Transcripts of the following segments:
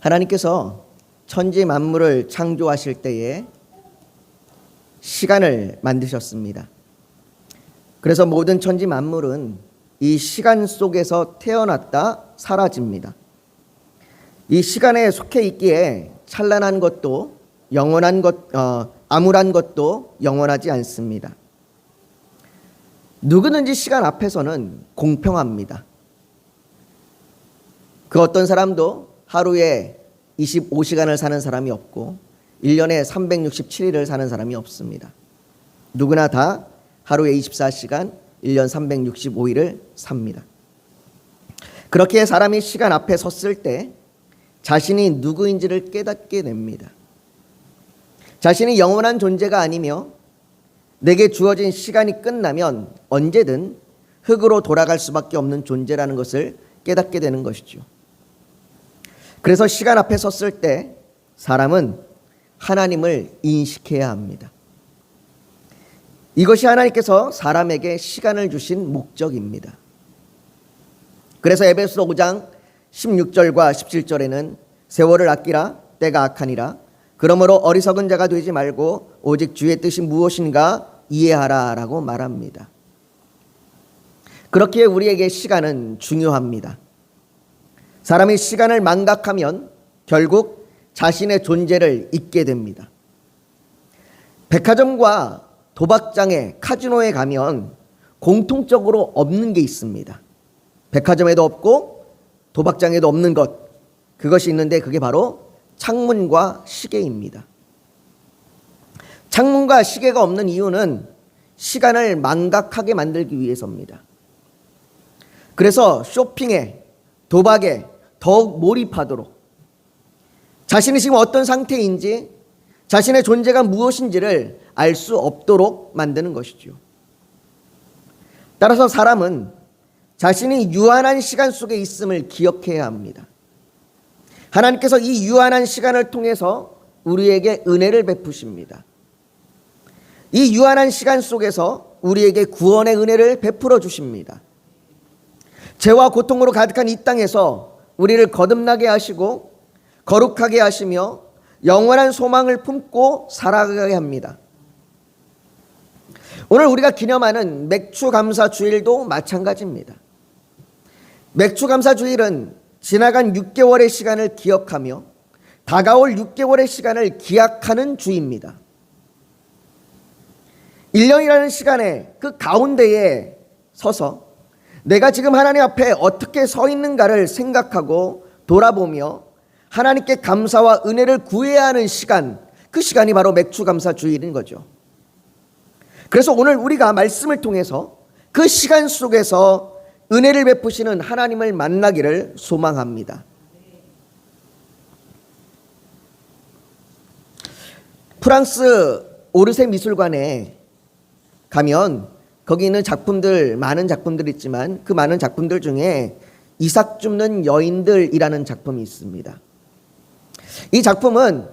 하나님께서 천지 만물을 창조하실 때에 시간을 만드셨습니다. 그래서 모든 천지 만물은 이 시간 속에서 태어났다 사라집니다. 이 시간에 속해 있기에 찬란한 것도 영원한 것, 어, 암울한 것도 영원하지 않습니다. 누구든지 시간 앞에서는 공평합니다. 그 어떤 사람도 하루에 25시간을 사는 사람이 없고 1년에 367일을 사는 사람이 없습니다. 누구나 다 하루에 24시간, 1년 365일을 삽니다. 그렇게 사람이 시간 앞에 섰을 때 자신이 누구인지를 깨닫게 됩니다. 자신이 영원한 존재가 아니며 내게 주어진 시간이 끝나면 언제든 흙으로 돌아갈 수밖에 없는 존재라는 것을 깨닫게 되는 것이죠. 그래서 시간 앞에 섰을 때 사람은 하나님을 인식해야 합니다. 이것이 하나님께서 사람에게 시간을 주신 목적입니다. 그래서 에베소 5장 16절과 17절에는 세월을 아끼라 때가 악하니라 그러므로 어리석은 자가 되지 말고 오직 주의 뜻이 무엇인가 이해하라라고 말합니다. 그렇기에 우리에게 시간은 중요합니다. 사람이 시간을 망각하면 결국 자신의 존재를 잊게 됩니다. 백화점과 도박장에 카지노에 가면 공통적으로 없는 게 있습니다. 백화점에도 없고 도박장에도 없는 것 그것이 있는데 그게 바로 창문과 시계입니다. 창문과 시계가 없는 이유는 시간을 망각하게 만들기 위해서입니다. 그래서 쇼핑에 도박에 더욱 몰입하도록 자신이 지금 어떤 상태인지 자신의 존재가 무엇인지를 알 수 없도록 만드는 것이죠. 따라서 사람은 자신이 유한한 시간 속에 있음을 기억해야 합니다. 하나님께서 이 유한한 시간을 통해서 우리에게 은혜를 베푸십니다. 이 유한한 시간 속에서 우리에게 구원의 은혜를 베풀어 주십니다. 죄와 고통으로 가득한 이 땅에서 우리를 거듭나게 하시고 거룩하게 하시며 영원한 소망을 품고 살아가게 합니다. 오늘 우리가 기념하는 맥주 감사 주일도 마찬가지입니다. 맥주 감사 주일은 지나간 6개월의 시간을 기억하며 다가올 6개월의 시간을 기약하는 주입니다. 1년이라는 시간에 그 가운데에 서서 내가 지금 하나님 앞에 어떻게 서 있는가를 생각하고 돌아보며 하나님께 감사와 은혜를 구해야 하는 시간, 그 시간이 바로 맥주 감사 주일인 거죠. 그래서 오늘 우리가 말씀을 통해서 그 시간 속에서 은혜를 베푸시는 하나님을 만나기를 소망합니다. 프랑스 오르세 미술관에 가면 거기 있는 작품들 많은 작품들이 있지만 그 많은 작품들 중에 이삭 줍는 여인들이라는 작품이 있습니다. 이 작품은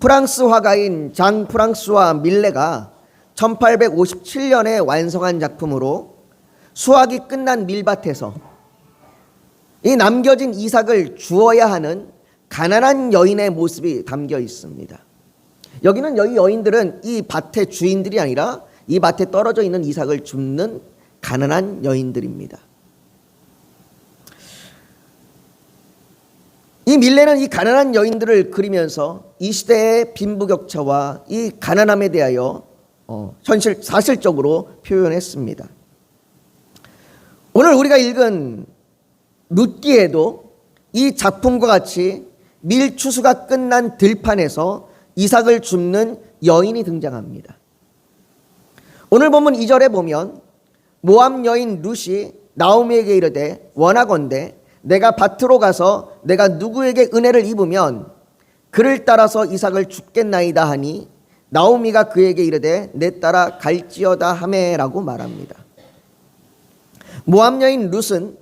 프랑스 화가인 장 프랑스와 밀레가 1857년에 완성한 작품으로 수확이 끝난 밀밭에서 이 남겨진 이삭을 주어야 하는 가난한 여인의 모습이 담겨 있습니다. 여기는 여기 여인들은 이 밭의 주인들이 아니라 이 밭에 떨어져 있는 이삭을 줍는 가난한 여인들입니다. 이 밀레는 이 가난한 여인들을 그리면서 이 시대의 빈부격차와 이 가난함에 대하여 어, 현실 사실적으로 표현했습니다. 오늘 우리가 읽은 룻기에도 이 작품과 같이 밀 추수가 끝난 들판에서 이삭을 줍는 여인이 등장합니다. 오늘 본문 2절에 보면 모함 여인 룻이 나오미에게 이르되 원하건대 내가 밭으로 가서 내가 누구에게 은혜를 입으면 그를 따라서 이삭을 죽겠나이다 하니 나오미가 그에게 이르되 내 따라 갈지어다 하매라고 말합니다. 모압 여인 룻은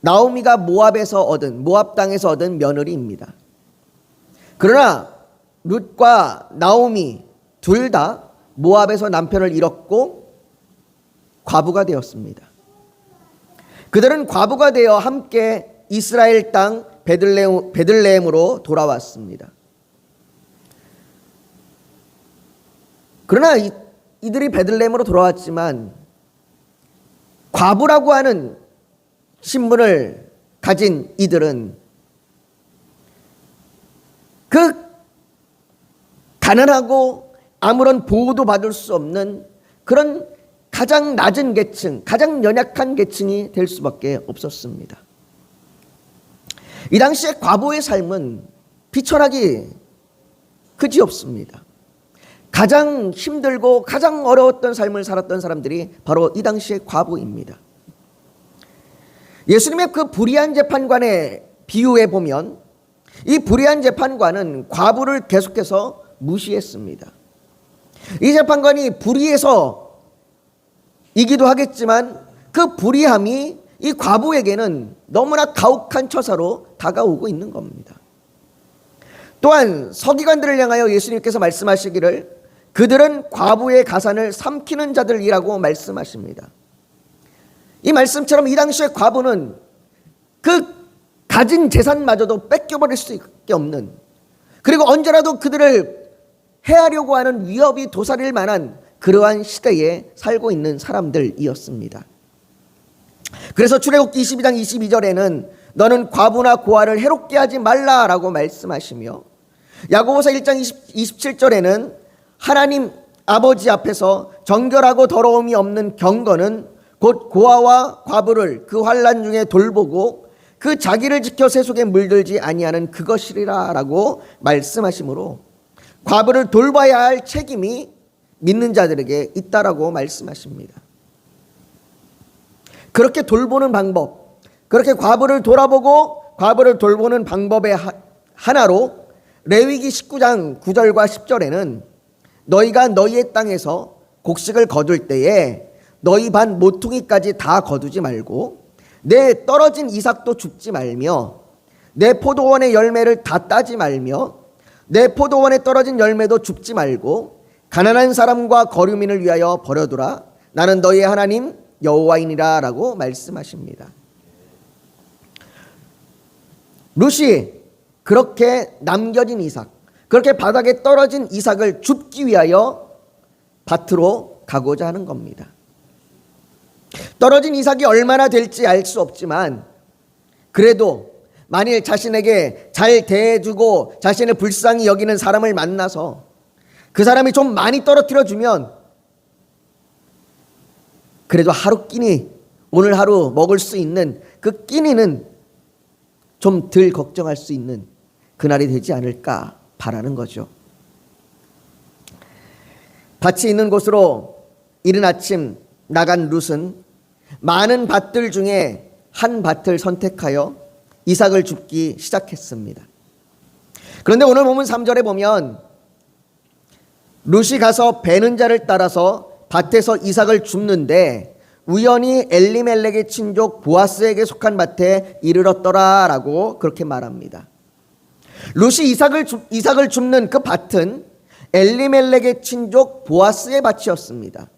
나오미가 모압에서 얻은 모압 땅에서 얻은 며느리입니다. 그러나 룻과 나오미 둘 다 모압에서 남편을 잃었고 과부가 되었습니다. 그들은 과부가 되어 함께 이스라엘 땅 베들레헴, 베들레헴으로 돌아왔습니다. 그러나 이, 이들이 베들레헴으로 돌아왔지만 과부라고 하는 신분을 가진 이들은 그 가난하고 아무런 보호도 받을 수 없는 그런 가장 낮은 계층, 가장 연약한 계층이 될 수밖에 없었습니다. 이 당시에 과부의 삶은 비천하기 그지 없습니다. 가장 힘들고 가장 어려웠던 삶을 살았던 사람들이 바로 이 당시의 과부입니다. 예수님의 그 불의한 재판관의 비유에 보면 이 불의한 재판관은 과부를 계속해서 무시했습니다. 이 재판관이 불의해서 이기도 하겠지만 그 불의함이 이 과부에게는 너무나 가혹한 처사로 다가오고 있는 겁니다. 또한 서기관들을 향하여 예수님께서 말씀하시기를 그들은 과부의 가산을 삼키는 자들이라고 말씀하십니다. 이 말씀처럼 이 당시에 과부는 그 가진 재산마저도 뺏겨버릴 수밖에 없는 그리고 언제라도 그들을 해하려고 하는 위협이 도사릴 만한 그러한 시대에 살고 있는 사람들이었습니다. 그래서 출애굽기 22장 22절에는 너는 과부나 고아를 해롭게 하지 말라라고 말씀하시며 야고보서 1장 20, 27절에는 하나님 아버지 앞에서 정결하고 더러움이 없는 경건은 곧 고아와 과부를 그 환란 중에 돌보고 그 자기를 지켜 세속에 물들지 아니하는 그것이리라라고 말씀하시므로 과부를 돌봐야 할 책임이 믿는 자들에게 있다라고 말씀하십니다. 그렇게 돌보는 방법, 그렇게 과부를 돌아보고 과부를 돌보는 방법의 하나로 레위기 19장 9절과 10절에는 너희가 너희의 땅에서 곡식을 거둘 때에 너희 반 모퉁이까지 다 거두지 말고 내 떨어진 이삭도 줍지 말며 내 포도원의 열매를 다 따지 말며 내 포도원에 떨어진 열매도 줍지 말고 가난한 사람과 거류민을 위하여 버려두라 나는 너희의 하나님 여호와이니라라고 말씀하십니다. 루시 그렇게 남겨진 이삭 그렇게 바닥에 떨어진 이삭을 줍기 위하여 밭으로 가고자 하는 겁니다. 떨어진 이삭이 얼마나 될지 알 수 없지만 그래도 만일 자신에게 잘 대해주고 자신을 불쌍히 여기는 사람을 만나서 그 사람이 좀 많이 떨어뜨려 주면 그래도 하루 끼니 오늘 하루 먹을 수 있는 그 끼니는 좀 덜 걱정할 수 있는 그날이 되지 않을까 바라는 거죠. 밭이 있는 곳으로 이른 아침 나간 룻은 많은 밭들 중에 한 밭을 선택하여 이삭을 줍기 시작했습니다. 그런데 오늘 보면 3절에 보면 룻이 가서 베는 자를 따라서 밭에서 이삭을 줍는데 우연히 엘리멜렉의 친족 보아스에게 속한 밭에 이르렀더라라고 그렇게 말합니다. 룻이 이삭을 이삭을 줍는 그 밭은 엘리멜렉의 친족 보아스의 밭이었습니다.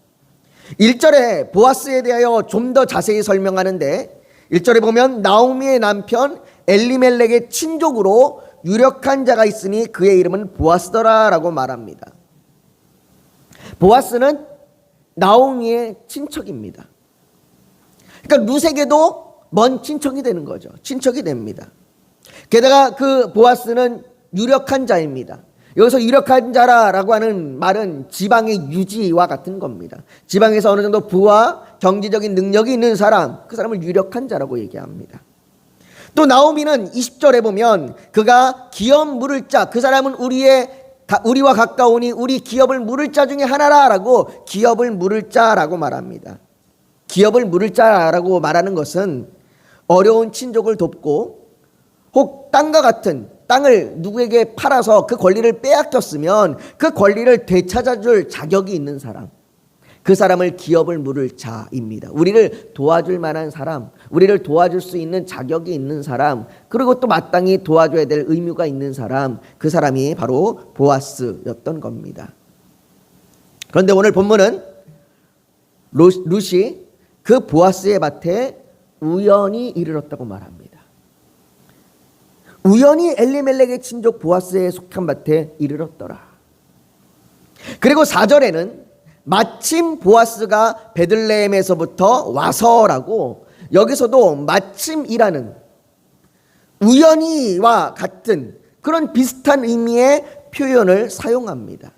1절에 보아스에 대하여 좀 더 자세히 설명하는데 1절에 보면 나오미의 남편 엘리멜렉의 친족으로 유력한 자가 있으니 그의 이름은 보아스더라라고 말합니다. 보아스는 나오미의 친척입니다. 그러니까 루세게도 먼 친척이 되는 거죠. 친척이 됩니다. 게다가 그 보아스는 유력한 자입니다. 여기서 유력한 자라라고 하는 말은 지방의 유지와 같은 겁니다. 지방에서 어느 정도 부와 경제적인 능력이 있는 사람, 그 사람을 유력한 자라고 얘기합니다. 또 나오미는 20절에 보면 그가 기업 물을 자, 그 사람은 우리의 우리와 가까우니 우리 기업을 물을 자 중에 하나라라고 기업을 물을 자라고 말합니다. 기업을 물을 자라고 말하는 것은 어려운 친족을 돕고 혹 땅과 같은 땅을 누구에게 팔아서 그 권리를 빼앗겼으면 그 권리를 되찾아줄 자격이 있는 사람. 그 사람을 기업을 물을 자입니다. 우리를 도와줄 만한 사람, 우리를 도와줄 수 있는 자격이 있는 사람, 그리고 또 마땅히 도와줘야 될 의무가 있는 사람, 그 사람이 바로 보아스였던 겁니다. 그런데 오늘 본문은 룻이 그 보아스의 밭에 우연히 이르렀다고 말합니다. 우연히 엘리멜렉의 친족 보아스에 속한 밭에 이르렀더라. 그리고 4절에는 마침 보아스가 베들레헴에서부터 와서라고 여기서도 마침이라는 우연히와 같은 그런 비슷한 의미의 표현을 사용합니다.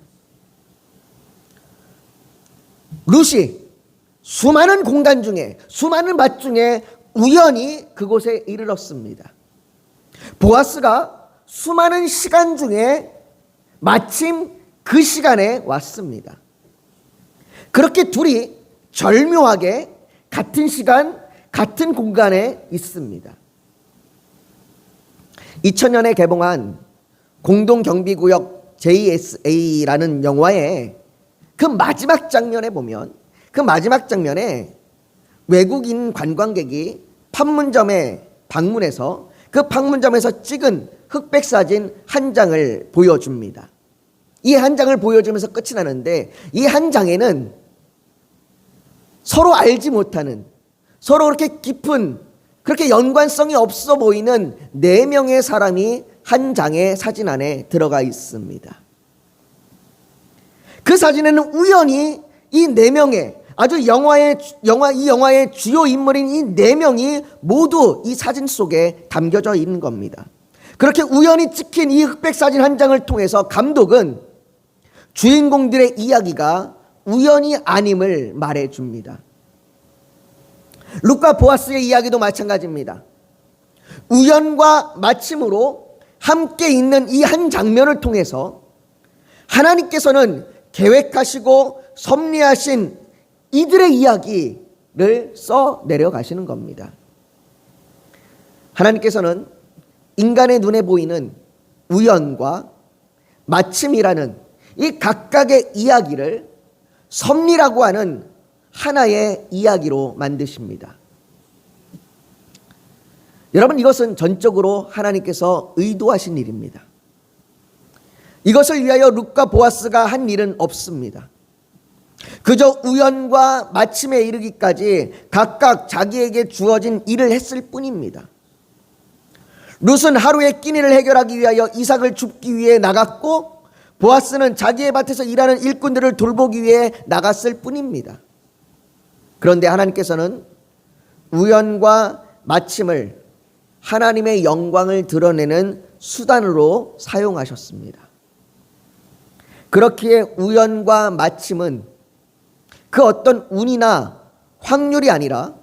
루시 수많은 공간 중에 수많은 밭 중에 우연히 그곳에 이르렀습니다. 보아스가 수많은 시간 중에 마침 그 시간에 왔습니다. 그렇게 둘이 절묘하게 같은 시간, 같은 공간에 있습니다. 2000년에 개봉한 공동경비구역 JSA라는 영화의 그 마지막 장면에 보면 그 마지막 장면에 외국인 관광객이 판문점에 방문해서 그 판문점에서 찍은 흑백 사진 한 장을 보여줍니다. 이 한 장을 보여주면서 끝이 나는데 이 한 장에는 서로 알지 못하는 서로 그렇게 깊은 그렇게 연관성이 없어 보이는 네 명의 사람이 한 장의 사진 안에 들어가 있습니다. 그 사진에는 우연히 이 네 명의 아주 영화의 영화 이 영화의 주요 인물인 이 네 명이 모두 이 사진 속에 담겨져 있는 겁니다. 그렇게 우연히 찍힌 이 흑백 사진 한 장을 통해서 감독은 주인공들의 이야기가 우연이 아님을 말해 줍니다. 루카 보아스의 이야기도 마찬가지입니다. 우연과 마침으로 함께 있는 이 한 장면을 통해서 하나님께서는 계획하시고 섭리하신 이들의 이야기를 써 내려가시는 겁니다. 하나님께서는 인간의 눈에 보이는 우연과 마침이라는 이 각각의 이야기를 섭리라고 하는 하나의 이야기로 만드십니다. 여러분 이것은 전적으로 하나님께서 의도하신 일입니다. 이것을 위하여 룩과 보아스가 한 일은 없습니다. 그저 우연과 마침에 이르기까지 각각 자기에게 주어진 일을 했을 뿐입니다. 룻은 하루의 끼니를 해결하기 위하여 이삭을 줍기 위해 나갔고 보아스는 자기의 밭에서 일하는 일꾼들을 돌보기 위해 나갔을 뿐입니다. 그런데 하나님께서는 우연과 마침을 하나님의 영광을 드러내는 수단으로 사용하셨습니다. 그렇기에 우연과 마침은 그 어떤 운이나 확률이 아니라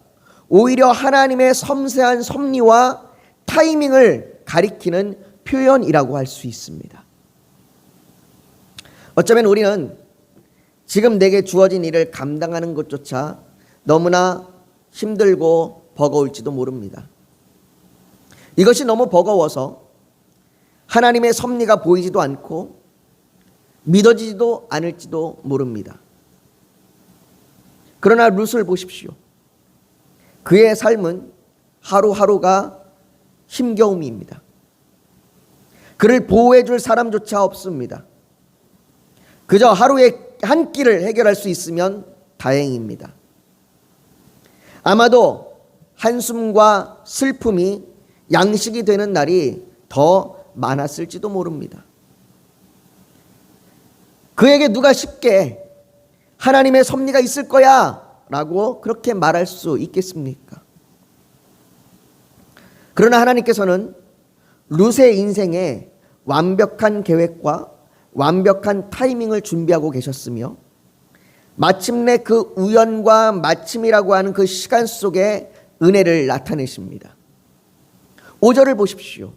오히려 하나님의 섬세한 섭리와 타이밍을 가리키는 표현이라고 할 수 있습니다. 어쩌면 우리는 지금 내게 주어진 일을 감당하는 것조차 너무나 힘들고 버거울지도 모릅니다. 이것이 너무 버거워서 하나님의 섭리가 보이지도 않고 믿어지지도 않을지도 모릅니다. 그러나 룻을 보십시오. 그의 삶은 하루하루가 힘겨움입니다. 그를 보호해 줄 사람조차 없습니다. 그저 하루에 한 끼를 해결할 수 있으면 다행입니다. 아마도 한숨과 슬픔이 양식이 되는 날이 더 많았을지도 모릅니다. 그에게 누가 쉽게 하나님의 섭리가 있을 거야 라고 그렇게 말할 수 있겠습니까? 그러나 하나님께서는 룻의 인생에 완벽한 계획과 완벽한 타이밍을 준비하고 계셨으며 마침내 그 우연과 마침이라고 하는 그 시간 속에 은혜를 나타내십니다. 5절을 보십시오.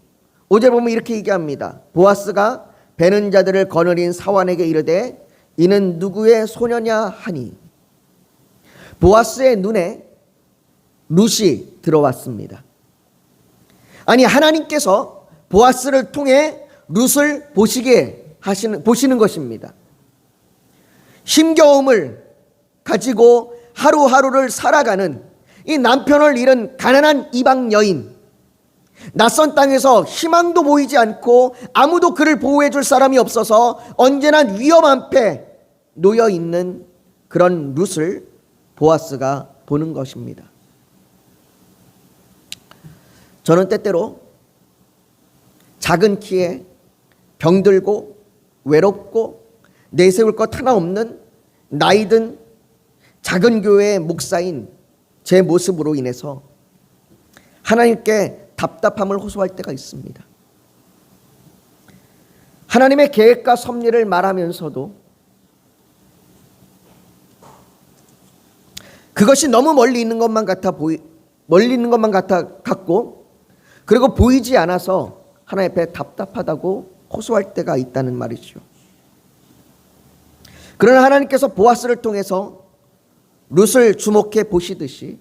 5절 보면 이렇게 얘기합니다. 보아스가 배는 자들을 거느린 사환에게 이르되 이는 누구의 소녀냐 하니 보아스의 눈에 룻이 들어왔습니다. 아니 하나님께서 보아스를 통해 룻을 보시게 하시는 보시는 것입니다. 힘겨움을 가지고 하루하루를 살아가는 이 남편을 잃은 가난한 이방 여인 낯선 땅에서 희망도 보이지 않고 아무도 그를 보호해 줄 사람이 없어서 언제나 위험 앞에 놓여 있는 그런 룻을 보아스가 보는 것입니다. 저는 때때로 작은 키에 병들고 외롭고 내세울 것 하나 없는 나이든 작은 교회의 목사인 제 모습으로 인해서 하나님께 답답함을 호소할 때가 있습니다. 하나님의 계획과 섭리를 말하면서도 그것이 너무 멀리 있는 것만 같아 보이 멀리 있는 것만 같아 같고 그리고 보이지 않아서 하나님 앞에 답답하다고 호소할 때가 있다는 말이죠. 그러나 하나님께서 보아스를 통해서 룻을 주목해 보시듯이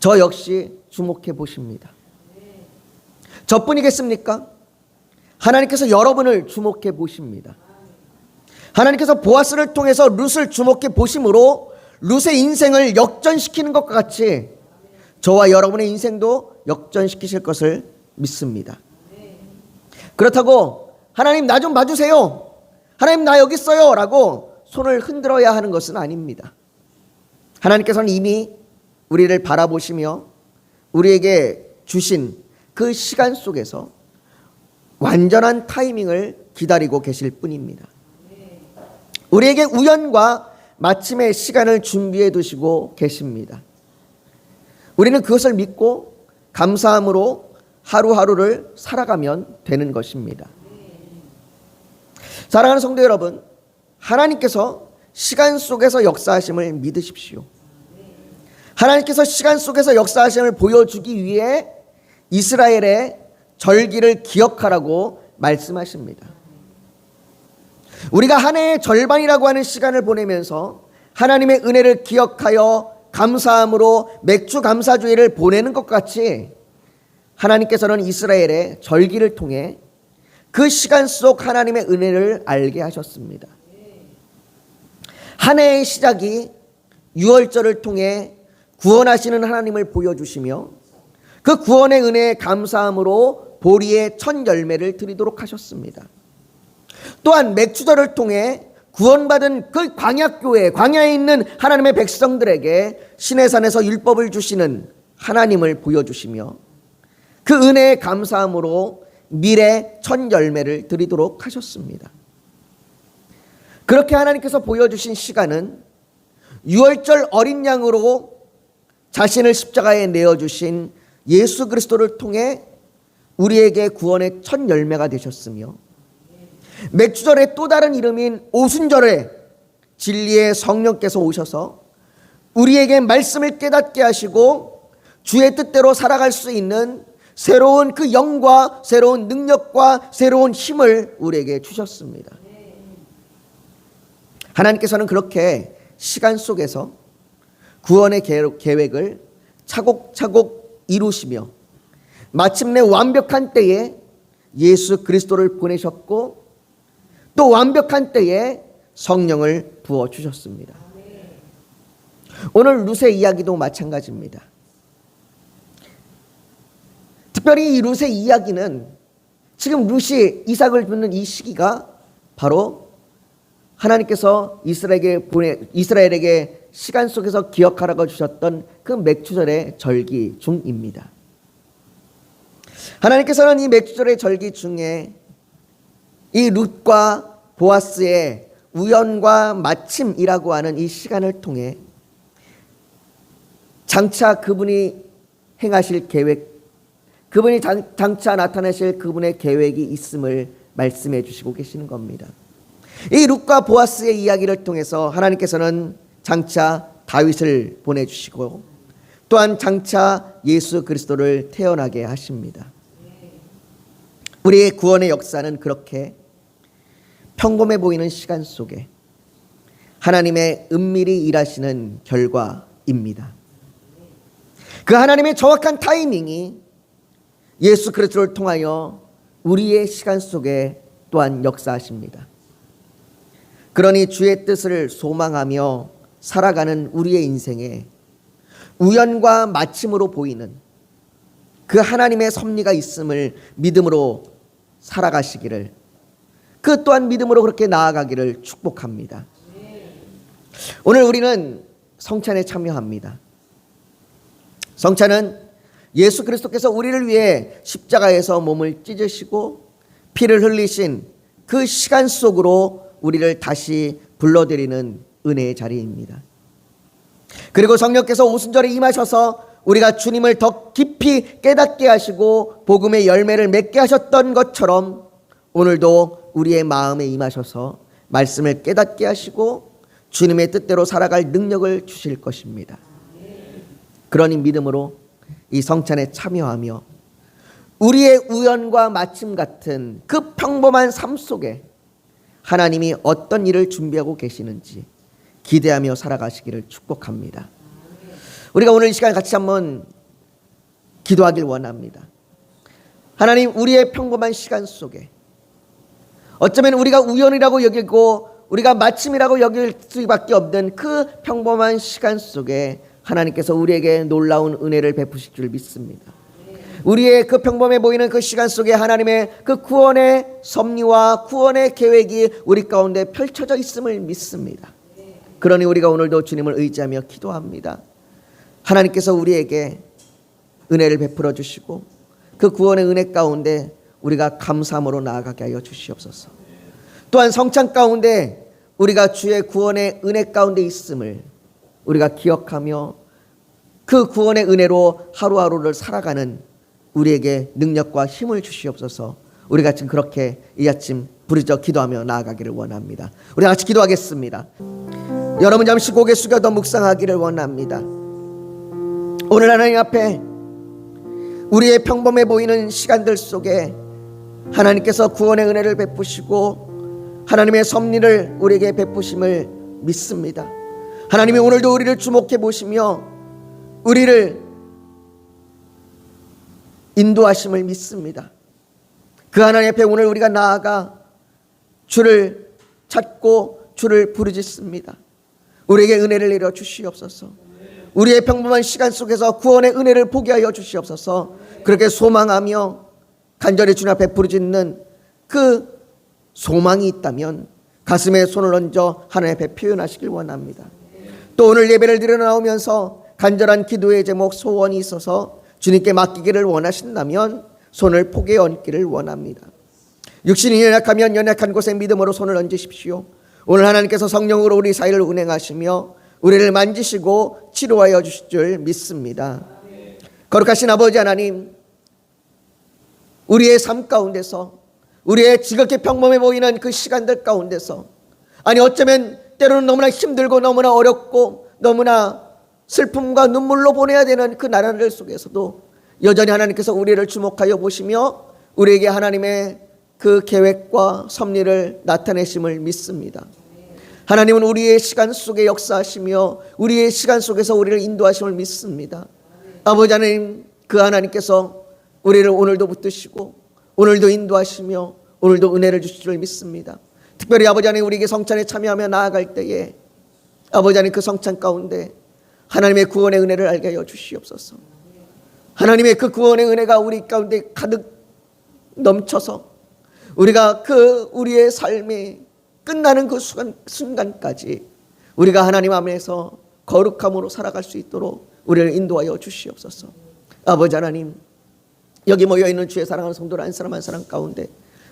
저 역시 주목해 보십니다. 저뿐이겠습니까? 하나님께서 여러분을 주목해 보십니다. 하나님께서 보아스를 통해서 룻을 주목해 보심으로 룻의 인생을 역전시키는 것과 같이 저와 여러분의 인생도 역전시키실 것을 믿습니다. 그렇다고 하나님 나 좀 봐주세요. 하나님 나 여기 있어요. 라고 손을 흔들어야 하는 것은 아닙니다. 하나님께서는 이미 우리를 바라보시며 우리에게 주신 그 시간 속에서 완전한 타이밍을 기다리고 계실 뿐입니다. 우리에게 우연과 마침의 시간을 준비해 두시고 계십니다. 우리는 그것을 믿고 감사함으로 하루하루를 살아가면 되는 것입니다. 사랑하는 성도 여러분, 하나님께서 시간 속에서 역사하심을 믿으십시오. 하나님께서 시간 속에서 역사하심을 보여주기 위해 이스라엘의 절기를 기억하라고 말씀하십니다. 우리가 한 해의 절반이라고 하는 시간을 보내면서 하나님의 은혜를 기억하여 감사함으로 맥주 감사주의를 보내는 것 같이 하나님께서는 이스라엘의 절기를 통해 그 시간 속 하나님의 은혜를 알게 하셨습니다. 한 해의 시작이 유월절을 통해 구원하시는 하나님을 보여주시며 그 구원의 은혜에 감사함으로 보리의 첫 열매를 드리도록 하셨습니다. 또한 맥주절을 통해 구원받은 그 광야교회, 광야에 있는 하나님의 백성들에게 시내산에서 율법을 주시는 하나님을 보여주시며 그 은혜에 감사함으로 미래 첫 열매를 드리도록 하셨습니다. 그렇게 하나님께서 보여주신 시간은 유월절 어린 양으로 자신을 십자가에 내어주신 예수 그리스도를 통해 우리에게 구원의 첫 열매가 되셨으며 맥주절의 또 다른 이름인 오순절에 진리의 성령께서 오셔서 우리에게 말씀을 깨닫게 하시고 주의 뜻대로 살아갈 수 있는 새로운 그 영과 새로운 능력과 새로운 힘을 우리에게 주셨습니다. 하나님께서는 그렇게 시간 속에서 구원의 계획을 차곡차곡 이루시며 마침내 완벽한 때에 예수 그리스도를 보내셨고 또 완벽한 때에 성령을 부어 주셨습니다. 오늘 룻의 이야기도 마찬가지입니다. 특별히 이 룻의 이야기는 지금 룻이 이삭을 듣는 이 시기가 바로 하나님께서 이스라엘에게 보내 이스라엘에게 시간 속에서 기억하라고 주셨던 그 맥주절의 절기 중입니다. 하나님께서는 이 맥주절의 절기 중에 이 룻과 보아스의 우연과 마침이라고 하는 이 시간을 통해 장차 그분이 행하실 계획, 그분이 장차 나타내실 그분의 계획이 있음을 말씀해 주시고 계시는 겁니다. 이 룻과 보아스의 이야기를 통해서 하나님께서는 장차 다윗을 보내주시고 또한 장차 예수 그리스도를 태어나게 하십니다. 우리의 구원의 역사는 그렇게 평범해 보이는 시간 속에 하나님의 은밀히 일하시는 결과입니다. 그 하나님의 정확한 타이밍이 예수 그리스도를 통하여 우리의 시간 속에 또한 역사하십니다. 그러니 주의 뜻을 소망하며 살아가는 우리의 인생에 우연과 마침으로 보이는 그 하나님의 섭리가 있음을 믿음으로 살아가시기를 그 또한 믿음으로 그렇게 나아가기를 축복합니다. 오늘 우리는 성찬에 참여합니다. 성찬은 예수 그리스도께서 우리를 위해 십자가에서 몸을 찢으시고 피를 흘리신 그 시간 속으로 우리를 다시 불러들이는 은혜의 자리입니다. 그리고 성령께서 오순절에 임하셔서 우리가 주님을 더 깊이 깨닫게 하시고 복음의 열매를 맺게 하셨던 것처럼 오늘도 우리의 마음에 임하셔서 말씀을 깨닫게 하시고 주님의 뜻대로 살아갈 능력을 주실 것입니다. 그러니 믿음으로 이 성찬에 참여하며 우리의 우연과 마침 같은 그 평범한 삶 속에 하나님이 어떤 일을 준비하고 계시는지 기대하며 살아가시기를 축복합니다. 우리가 오늘 이 시간 같이 한번 기도하길 원합니다. 하나님, 우리의 평범한 시간 속에 어쩌면 우리가 우연이라고 여기고 우리가 마침이라고 여길 수밖에 없는 그 평범한 시간 속에 하나님께서 우리에게 놀라운 은혜를 베푸실 줄 믿습니다. 우리의 그 평범해 보이는 그 시간 속에 하나님의 그 구원의 섭리와 구원의 계획이 우리 가운데 펼쳐져 있음을 믿습니다. 그러니 우리가 오늘도 주님을 의지하며 기도합니다. 하나님께서 우리에게 은혜를 베풀어 주시고 그 구원의 은혜 가운데 우리가 감사함으로 나아가게 하여 주시옵소서. 또한 성찬 가운데 우리가 주의 구원의 은혜 가운데 있음을 우리가 기억하며 그 구원의 은혜로 하루하루를 살아가는 우리에게 능력과 힘을 주시옵소서. 우리가 지금 그렇게 이 아침 부르짖어 기도하며 나아가기를 원합니다. 우리 같이 기도하겠습니다. 여러분 잠시 고개 숙여도 묵상하기를 원합니다. 오늘 하나님 앞에 우리의 평범해 보이는 시간들 속에 하나님께서 구원의 은혜를 베푸시고 하나님의 섭리를 우리에게 베푸심을 믿습니다. 하나님이 오늘도 우리를 주목해 보시며 우리를 인도하심을 믿습니다. 그 하나님 앞에 오늘 우리가 나아가 주를 찾고 주를 부르짖습니다. 우리에게 은혜를 내려 주시옵소서. 우리의 평범한 시간 속에서 구원의 은혜를 보게 하여 주시옵소서. 그렇게 소망하며 간절히 주님 앞에 부르짖는 그 소망이 있다면 가슴에 손을 얹어 하나님 앞에 표현하시길 원합니다. 또 오늘 예배를 드려 나오면서 간절한 기도의 제목 소원이 있어서 주님께 맡기기를 원하신다면 손을 포개 얹기를 원합니다. 육신이 연약하면 연약한 곳에 믿음으로 손을 얹으십시오. 오늘 하나님께서 성령으로 우리 사이를 운행하시며 우리를 만지시고 치료하여 주실 줄 믿습니다. 거룩하신 아버지 하나님, 우리의 삶 가운데서 우리의 지극히 평범해 보이는 그 시간들 가운데서 아니 어쩌면 때로는 너무나 힘들고 너무나 어렵고 너무나 슬픔과 눈물로 보내야 되는 그 나라들 속에서도 여전히 하나님께서 우리를 주목하여 보시며 우리에게 하나님의 그 계획과 섭리를 나타내심을 믿습니다. 하나님은 우리의 시간 속에 역사하시며 우리의 시간 속에서 우리를 인도하심을 믿습니다. 아버지 하나님 그 하나님께서 우리를 오늘도 붙드시고 오늘도 인도하시며 오늘도 은혜를 주실 줄 믿습니다. 특별히 아버지 하나님 우리에게 성찬에 참여하며 나아갈 때에 아버지 하나님 그 성찬 가운데 하나님의 구원의 은혜를 알게 하여 주시옵소서. 하나님의 그 구원의 은혜가 우리 가운데 가득 넘쳐서 우리가 그 우리의 삶이 끝나는 그 순간, 순간까지 우리가 하나님 안에서 거룩함으로 살아갈 수 있도록 우리를 인도하여 주시옵소서. 아버지 하나님, 여기 모여 있는 주의 사랑하는 성도들 한 사람 한 사람 가운데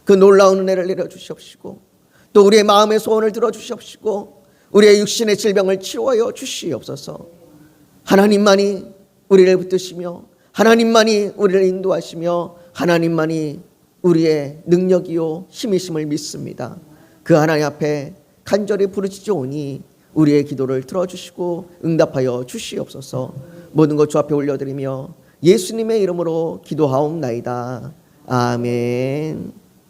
그 놀라운 은혜를 내려 주시옵시고 또 우리의 마음의 소원을 들어 주시옵시고 우리의 육신의 질병을 치유하여 주시옵소서. 하나님만이 우리를 붙드시며 하나님만이 우리를 인도하시며 하나님만이 우리의 능력이요 힘이심을 믿습니다. 그 하나님 앞에 간절히 부르짖어오니 우리의 기도를 들어주시고 응답하여 주시옵소서. 모든 것 주 앞에 올려드리며 예수님의 이름으로 기도하옵나이다. 아멘.